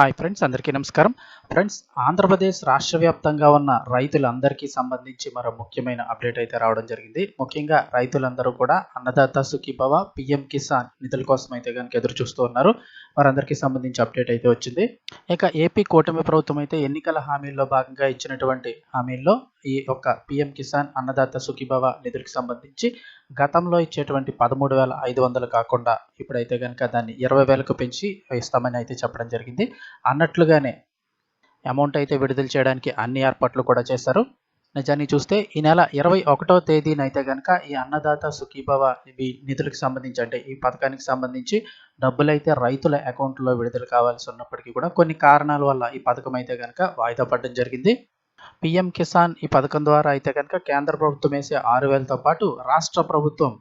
Hi friends అందరికీ నమస్కారం. Friends Andhra Pradesh రాష్ట్ర వ్యాప్తంగా ఉన్న రైతులందరికీ సంబంధించి మరో ముఖ్యమైన అప్డేట్ అయితే రావడం జరిగింది. ముఖ్యంగా రైతులందరూ కూడా అన్నదాత సుఖీభవ పిఎం కిసాన్ నిధుల కోసం అయితే కనుక ఎదురు చూస్తూ ఉన్నారు. వారందరికీ సంబంధించి అప్డేట్ అయితే వచ్చింది. ఇక ఏపీ కూటమి ప్రభుత్వం అయితే ఎన్నికల హామీల్లో భాగంగా ఇచ్చినటువంటి హామీల్లో ఈ యొక్క పిఎం కిసాన్ అన్నదాత సుఖీభవ నిధులకు సంబంధించి గతంలో ఇచ్చేటువంటి పదమూడు వేల ఐదు వందలు కాకుండా ఇప్పుడైతే కనుక దాన్ని ఇరవై వేలకు పెంచి ఇస్తామని అయితే చెప్పడం జరిగింది. అన్నట్లుగానే అమౌంట్ అయితే విడుదల చేయడానికి అన్ని ఏర్పాట్లు కూడా చేశారు. నిజాన్ని చూస్తే ఈ నెల ఇరవై ఒకటో తేదీన అయితే కనుక ఈ అన్నదాత సుఖీభవ నిధులకు సంబంధించి అంటే ఈ పథకానికి సంబంధించి డబ్బులు అయితే రైతుల అకౌంట్లో విడుదల కావాల్సి ఉన్నప్పటికీ కూడా కొన్ని కారణాల వల్ల ఈ పథకం అయితే కనుక వాయిదా పడడం జరిగింది. పిఎం కిసాన్ ఈ పథకం ద్వారా అయితే కనుక కేంద్ర ప్రభుత్వం వేసే ఆరు వేలతో పాటు రాష్ట్ర ప్రభుత్వం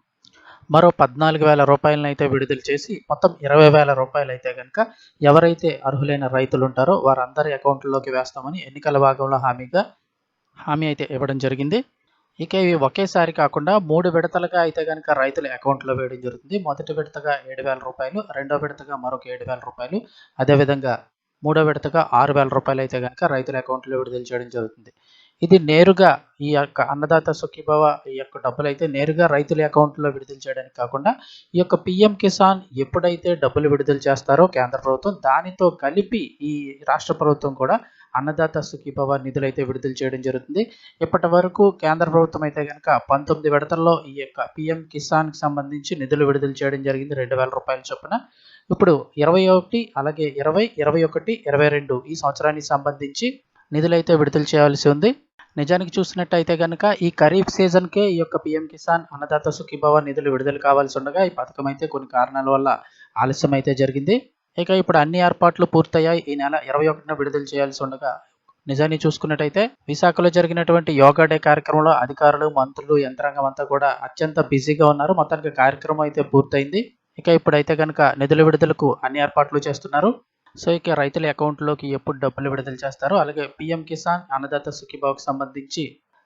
మరో పద్నాలుగు వేల రూపాయలను అయితే విడుదల చేసి మొత్తం ఇరవై వేల రూపాయలు అయితే కనుక ఎవరైతే అర్హులైన రైతులు ఉంటారో వారందరి అకౌంట్లోకి వేస్తామని ఎన్నికల భాగంలో హామీగా హామీ అయితే ఇవ్వడం జరిగింది. ఇక ఇవి ఒకేసారి కాకుండా మూడు విడతలుగా అయితే కనుక రైతుల అకౌంట్లో వేయడం జరుగుతుంది. మొదటి విడతగా ఏడు వేల రూపాయలు రెండో విడతగా మరొక ఏడు వేల రూపాయలు. అదేవిధంగా మూడో విడతగా ఆరు వేల రూపాయలు అయితే కనుక రైతుల అకౌంట్లో విడుదల చేయడం జరుగుతుంది. ఇది నేరుగా ఈ యొక్క అన్నదాత సుఖీభవ ఈ యొక్క డబ్బులు అయితే నేరుగా రైతుల అకౌంట్లో విడుదల చేయడానికి కాకుండా ఈ యొక్క పిఎం కిసాన్ ఎప్పుడైతే డబ్బులు విడుదల చేస్తారో కేంద్ర ప్రభుత్వం దానితో కలిపి ఈ రాష్ట్ర ప్రభుత్వం కూడా అన్నదాత సుఖీభవ నిధులు అయితే విడుదల చేయడం జరుగుతుంది. ఇప్పటి వరకు కేంద్ర ప్రభుత్వం అయితే కనుక పంతొమ్మిది విడతల్లో ఈ యొక్క పిఎం కిసాన్కి సంబంధించి నిధులు విడుదల చేయడం జరిగింది రెండు వేల రూపాయల చొప్పున. ఇప్పుడు ఇరవై ఒకటి అలాగే ఇరవై ఇరవై ఒకటి ఇరవై రెండు ఈ సంవత్సరానికి సంబంధించి నిధులైతే విడుదల చేయాల్సి ఉంది. నిజానికి చూసినట్టయితే కనుక ఈ ఖరీఫ్ సీజన్కే ఈ యొక్క పిఎం కిసాన్ అన్నదాత సుఖీభవ నిధులు విడుదల కావాల్సి ఉండగా ఈ పథకం అయితే కొన్ని కారణాల వల్ల ఆలస్యం అయితే జరిగింది. ఇక ఇప్పుడు అన్ని ఏర్పాట్లు పూర్తయ్యాయి. ఈ నెల ఇరవై ఒకటిన విడుదల చేయాల్సి ఉండగా నిజాన్ని చూసుకున్నట్టయితే విశాఖలో జరిగినటువంటి యోగా డే కార్యక్రమంలో అధికారులు మంత్రులు యంత్రాంగం అంతా కూడా అత్యంత బిజీగా ఉన్నారు. మొత్తానికి కార్యక్రమం అయితే పూర్తయింది. ఇక ఇప్పుడైతే కనుక నిధుల విడుదలకు అన్ని ఏర్పాట్లు చేస్తున్నారు. సో ఇక రైతుల అకౌంట్లోకి ఎప్పుడు డబ్బులు విడుదల చేస్తారు అలాగే పిఎం కిసాన్ అన్నదాత సుఖీభావుకి సంబంధించి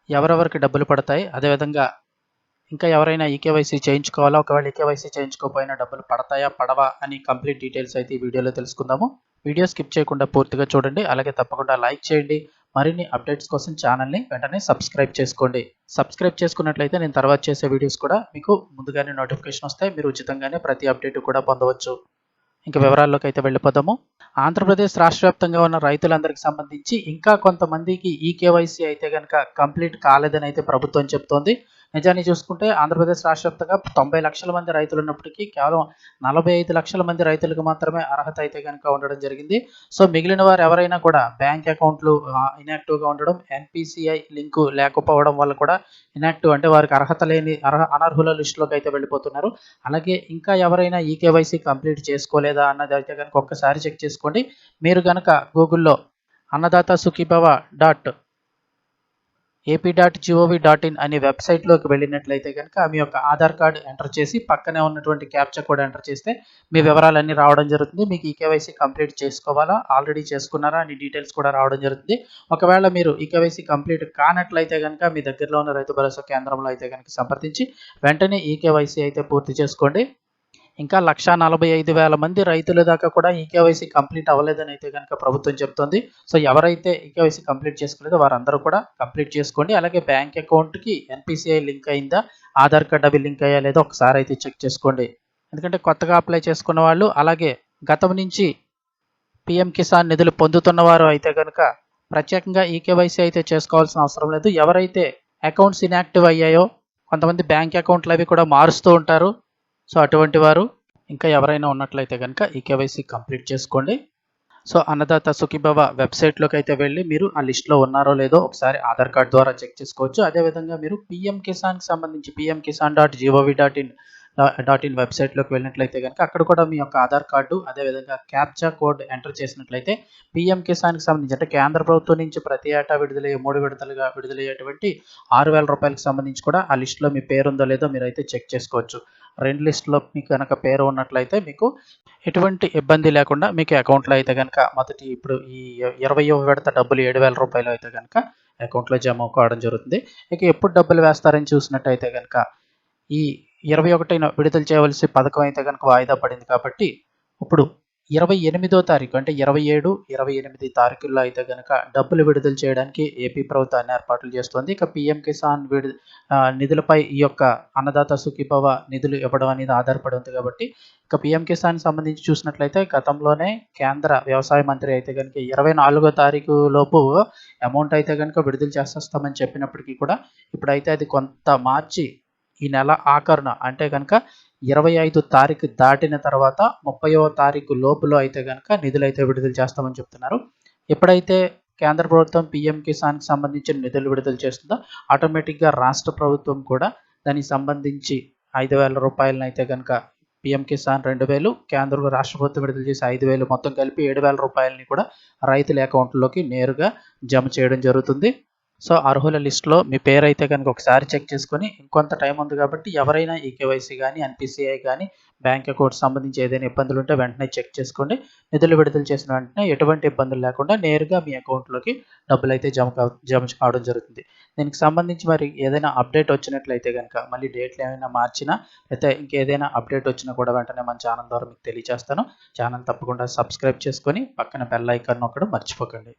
ఎవరెవరికి డబ్బులు పడతాయి అదేవిధంగా ఇంకా ఎవరైనా ఈకేవైసీ చేయించుకోవాలా? ఒకవేళ ఈకేవైసీ చేయించుకోకపోయినా డబ్బులు పడతాయా? పడవా? అని కంప్లీట్ డీటెయిల్స్ అయితే ఈ వీడియోలో తెలుసుకుందాము. వీడియో స్కిప్ చేయకుండా పూర్తిగా చూడండి. అలాగే తప్పకుండా లైక్ చేయండి. మరిన్ని అప్డేట్స్ కోసం ఛానల్ని వెంటనే సబ్స్క్రైబ్ చేసుకోండి. సబ్స్క్రైబ్ చేసుకున్నట్లయితే నేను తర్వాత చేసే వీడియోస్ కూడా మీకు ముందుగానే నోటిఫికేషన్ వస్తాయి. మీరు ఉచితంగానే ప్రతి అప్డేట్ కూడా పొందవచ్చు. ఇంకా వివరాల్లోకి అయితే వెళ్ళిపోదాము. ఆంధ్రప్రదేశ్ రాష్ట్ర వ్యాప్తంగా ఉన్న రైతులందరికీ సంబంధించి ఇంకా కొంతమందికి ఈ కేవైసీ అయితే కనుక కంప్లీట్ కాలేదని అయితే ప్రభుత్వం చెప్తోంది. నిజాన్ని చూసుకుంటే ఆంధ్రప్రదేశ్ రాష్ట్ర వ్యాప్తంగా తొంభై లక్షల మంది రైతులు ఉన్నప్పటికీ కేవలం నలభై ఐదు లక్షల మంది రైతులకు మాత్రమే అర్హత అయితే కనుక ఉండడం జరిగింది. సో మిగిలిన వారు ఎవరైనా కూడా బ్యాంక్ అకౌంట్లు ఇన్యాక్టివ్గా ఉండడం ఎన్పిసిఐ లింకు లేకపోవడం వల్ల కూడా ఇన్యాక్టివ్ అంటే వారికి అర్హత లేని అర్హ అనర్హుల లిస్టులోకి అయితే వెళ్ళిపోతున్నారు. అలాగే ఇంకా ఎవరైనా ఈ కంప్లీట్ చేసుకోలేదా అన్నది అయితే కనుక ఒక్కసారి చెక్ చేసుకోండి. మీరు కనుక గూగుల్లో Annadata Sukhibhava dot AP dot GOV dot in అనే వెబ్సైట్లోకి వెళ్ళినట్లయితే కనుక మీ యొక్క ఆధార్ కార్డు ఎంటర్ చేసి పక్కనే ఉన్నటువంటి క్యాప్చా కూడా ఎంటర్ చేస్తే మీ వివరాలన్నీ రావడం జరుగుతుంది. మీకు ఈ కేవైసీ కంప్లీట్ చేసుకోవాలా? ఆల్రెడీ చేసుకున్నారా? అని డీటెయిల్స్ కూడా రావడం జరుగుతుంది. ఒకవేళ మీరు ఈ కేవైసీ కంప్లీట్ కానట్లయితే కనుక మీ దగ్గరలో ఉన్న రైతు భరోసా కేంద్రంలో అయితే కనుక సంప్రదించి వెంటనే ఈ కేవైసీ అయితే పూర్తి చేసుకోండి. ఇంకా లక్షా నలభై ఐదు వేల మంది రైతుల దాకా కూడా ఈకేవైసీ కంప్లీట్ అవ్వలేదని అయితే కనుక ప్రభుత్వం చెప్తుంది. సో ఎవరైతే ఈకేవైసీ కంప్లీట్ చేసుకోలేదో వారందరూ కూడా కంప్లీట్ చేసుకోండి. అలాగే బ్యాంక్ అకౌంట్కి ఎన్పిసిఐ లింక్ అయిందా? ఆధార్ కార్డ్ అవి లింక్ అయ్యా లేదో ఒకసారి అయితే చెక్ చేసుకోండి. ఎందుకంటే కొత్తగా అప్లై చేసుకున్న వాళ్ళు అలాగే గతం నుంచి పిఎం కిసాన్ నిధులు పొందుతున్న వారు అయితే కనుక ప్రత్యేకంగా ఈకేవైసీ అయితే చేసుకోవాల్సిన అవసరం లేదు. ఎవరైతే అకౌంట్స్ ఇన్యాక్టివ్ అయ్యాయో కొంతమంది బ్యాంక్ అకౌంట్లు అవి కూడా మారుస్తూ ఉంటారు. సో అటువంటి వారు ఇంకా ఎవరైనా ఉన్నట్లయితే కనుక ఈ కేవైసీ కంప్లీట్ చేసుకోండి. సో అన్నదాత సుఖీభవ వెబ్సైట్లోకి అయితే వెళ్ళి మీరు ఆ లిస్ట్లో ఉన్నారో లేదో ఒకసారి ఆధార్ కార్డ్ ద్వారా చెక్ చేసుకోవచ్చు. అదేవిధంగా మీరు పిఎం కిసాన్కి సంబంధించి PM Kisan dot GOV dot in dot in వెబ్సైట్లోకి వెళ్ళినట్లయితే కనుక అక్కడ కూడా మీ యొక్క ఆధార్ కార్డు అదేవిధంగా క్యాప్చా కోడ్ ఎంటర్ చేసినట్లయితే పిఎం కిసాన్కి సంబంధించి అంటే కేంద్ర ప్రభుత్వం నుంచి ప్రతి ఏటా విడుదలయ్యే మూడు విడతలుగా విడుదలయ్యేటువంటి ఆరు వేల రూపాయలకు సంబంధించి కూడా ఆ లిస్టులో మీ పేరు ఉందో లేదో మీరు అయితే చెక్ చేసుకోవచ్చు. రెండు లిస్టులో మీకు కనుక పేరు ఉన్నట్లయితే మీకు ఎటువంటి ఇబ్బంది లేకుండా మీకు అకౌంట్లో అయితే కనుక మొదటి ఇప్పుడు ఈ ఇరవై విడత డబ్బులు ఏడు వేల రూపాయలు అయితే కనుక అకౌంట్లో జమ కావడం జరుగుతుంది. ఇక ఎప్పుడు డబ్బులు వేస్తారని చూసినట్టయితే కనుక ఈ ఇరవై ఒకటిన విడుదల చేయవలసి పథకం అయితే కనుక వాయిదా పడింది కాబట్టి ఇప్పుడు ఇరవై ఎనిమిదో తారీఖు అంటే ఇరవై ఏడు ఇరవై ఎనిమిది తారీఖుల్లో అయితే కనుక డబ్బులు విడుదల చేయడానికి ఏపీ ప్రభుత్వం అన్ని ఏర్పాట్లు చేస్తుంది. ఇక పీఎం కిసాన్ విడు నిధులపై ఈ యొక్క అన్నదాత సుఖీభవ నిధులు ఇవ్వడం అనేది ఆధారపడి ఉంది కాబట్టి ఇక పీఎం కిసాన్ సంబంధించి చూసినట్లయితే గతంలోనే కేంద్ర వ్యవసాయ మంత్రి అయితే కనుక ఇరవై నాలుగో తారీఖు లోపు అమౌంట్ అయితే కనుక విడుదల చేసేస్తామని చెప్పినప్పటికీ కూడా ఇప్పుడైతే అది కొంత మార్చి ఈ నెల ఆఖరున అంటే కనుక ఇరవై ఐదు తారీఖు దాటిన తర్వాత ముప్పైవ తారీఖు లోపులో అయితే కనుక నిధులు అయితే విడుదల చేస్తామని చెప్తున్నారు. ఎప్పుడైతే కేంద్ర ప్రభుత్వం పీఎం కిసాన్కి సంబంధించిన నిధులు విడుదల చేస్తుందో ఆటోమేటిక్గా రాష్ట్ర ప్రభుత్వం కూడా దానికి సంబంధించి ఐదు వేల రూపాయలను అయితే కనుక పీఎం కిసాన్ రెండు వేలు కేంద్ర రాష్ట్ర ప్రభుత్వం విడుదల చేసి ఐదు వేలు మొత్తం కలిపి ఏడు వేల రూపాయలని కూడా రైతుల అకౌంట్లోకి నేరుగా జమ చేయడం జరుగుతుంది. సో అర్హుల లిస్టులో మీ పేరు అయితే కనుక ఒకసారి చెక్ చేసుకొని ఇంకొంత టైం ఉంది కాబట్టి ఎవరైనా ఈ కేవైసీ కానీ ఎన్పిసిఐ కానీ బ్యాంక్ అకౌంట్ సంబంధించి ఏదైనా ఇబ్బందులు ఉంటే వెంటనే చెక్ చేసుకోండి. నిధులు విడుదల చేసిన వెంటనే ఎటువంటి ఇబ్బందులు లేకుండా నేరుగా మీ అకౌంట్లోకి డబ్బులు అయితే జమ జమ కావడం జరుగుతుంది. దీనికి సంబంధించి మరి ఏదైనా అప్డేట్ వచ్చినట్లయితే కనుక మళ్ళీ డేట్లు ఏమైనా మార్చినా అయితే ఇంకేదైనా అప్డేట్ వచ్చినా కూడా వెంటనే మన ఛానల్ ద్వారా మీకు తెలియజేస్తాను. ఛానల్ తప్పకుండా సబ్స్క్రైబ్ చేసుకొని పక్కన బెల్ ఐకాన్ నొక్కడం మర్చిపోకండి.